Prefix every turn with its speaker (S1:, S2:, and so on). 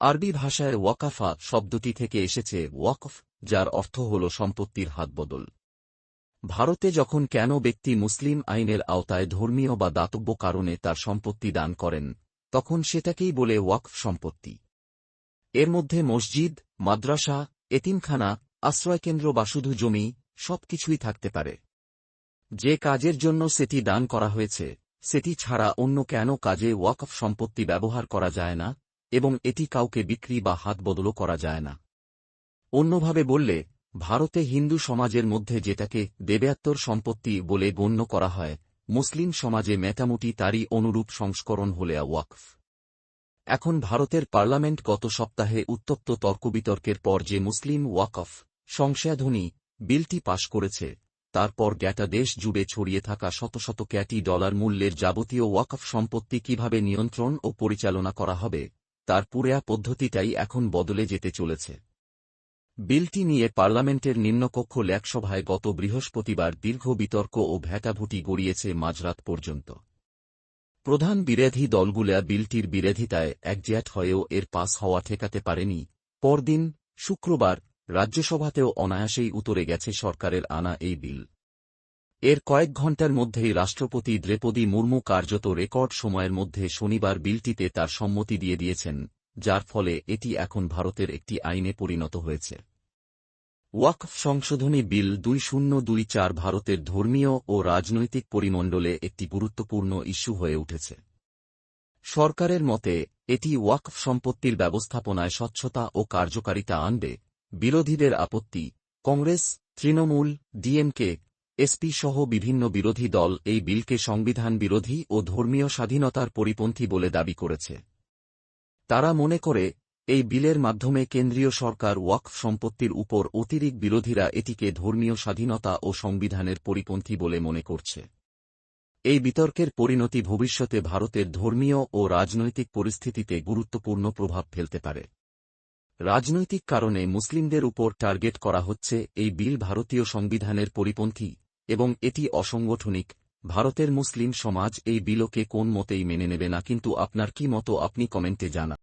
S1: আরবি ভাষায় ওয়াকাফা শব্দটি থেকে এসেছে ওয়াকফ, যার অর্থ হল সম্পত্তির হাতবদল। ভারতে যখন কেন ব্যক্তি মুসলিম আইনের আওতায় ধর্মীয় বা দাতব্য কারণে তার সম্পত্তি দান করেন, তখন সেটাকেই বলে ওয়াকফ সম্পত্তি। এর মধ্যে মসজিদ, মাদ্রাসা, এতিমখানা, আশ্রয়কেন্দ্র বা শুধু জমি সব কিছুই থাকতে পারে। যে কাজের জন্য সেটি দান করা হয়েছে, সেটি ছাড়া অন্য কেন কাজে ওয়াকফ সম্পত্তি ব্যবহার করা যায় না? এবং এটি কাউকে বিক্রি বা হাতবদলও করা যায় না। অন্যভাবে বললে, ভারতে হিন্দু সমাজের মধ্যে যেটাকে দেবেয়াত্তর সম্পত্তি বলে গণ্য করা হয়, মুসলিম সমাজে মেটামুটি তারই অনুরূপ সংস্করণ হলে ওয়াকফ। এখন ভারতের পার্লামেন্ট গত সপ্তাহে উত্তপ্ত তর্কবিতর্কের পর যে মুসলিম ওয়াকফ সংশয়াধনী বিলটি পাশ করেছে তারপর গ্যাটা দেশ জুড়ে ছড়িয়ে থাকা শত শত ক্যাটি ডলার মূল্যের যাবতীয় ওয়াকফ সম্পত্তি কীভাবে নিয়ন্ত্রণ ও পরিচালনা করা হবে তার পুরেয়া পদ্ধতিটাই এখন বদলে যেতে চলেছে। বিলটি নিয়ে পার্লামেন্টের নিম্নকক্ষ ল্যাকসভায় গত বৃহস্পতিবার দীর্ঘ বিতর্ক ও ভ্যাটাভুটি গড়িয়েছে মাঝরাত পর্যন্ত। প্রধান বিরোধী দলগুলা বিলটির বিরোধিতায় একজ্যাট হয়েও এর পাস হওয়া ঠেকাতে পারেনি। পরদিন, শুক্রবার, রাজ্যসভাতেও অনায়াসেই উতরে গেছে সরকারের আনা এই বিল। এর কয়েক ঘণ্টার মধ্যেই রাষ্ট্রপতি দ্রেপদী মুর্মু কার্যত রেকর্ড সময়ের মধ্যে শনিবার বিলটিতে তার সম্মতি দিয়ে দিয়েছেন, যার ফলে এটি এখন ভারতের একটি আইনে পরিণত হয়েছে। ওয়াকফ সংশোধনী বিল দুই শূন্য দুই চার ভারতের ধর্মীয় ও রাজনৈতিক পরিমণ্ডলে একটি গুরুত্বপূর্ণ ইস্যু হয়ে উঠেছে। সরকারের মতে, এটি ওয়াকফ সম্পত্তির ব্যবস্থাপনায় স্বচ্ছতা ও কার্যকারিতা আনবে, বিরোধীদের আপত্তি, কংগ্রেস, তৃণমূল, ডিএমকে এসপি সহ বিভিন্ন বিরোধী দল এই বিলকে সংবিধান বিরোধী ও ধর্মীয় স্বাধীনতার পরিপন্থী বলে দাবি করেছে। তারা মনে করে, এই বিলের মাধ্যমে কেন্দ্রীয় সরকার ওয়াকফ সম্পত্তির উপর অতিরিক্ত বিরোধীরা এটিকে ধর্মীয় স্বাধীনতা ও সংবিধানের পরিপন্থী বলে মনে করছে। এই বিতর্কের পরিণতি ভবিষ্যতে ভারতের ধর্মীয় ও রাজনৈতিক পরিস্থিতিতে গুরুত্বপূর্ণ প্রভাব ফেলতে পারে। রাজনৈতিক কারণে মুসলিমদের উপর টার্গেট করা হচ্ছে, এই বিল ভারতীয় সংবিধানের পরিপন্থী এবং এটি অসংগঠনিক। ভারতের মুসলিম সমাজ এই বিলকে কোন মতেই মেনে নেবে না, কিন্তু আপনার কি মতো আপনি কমেন্টে জানা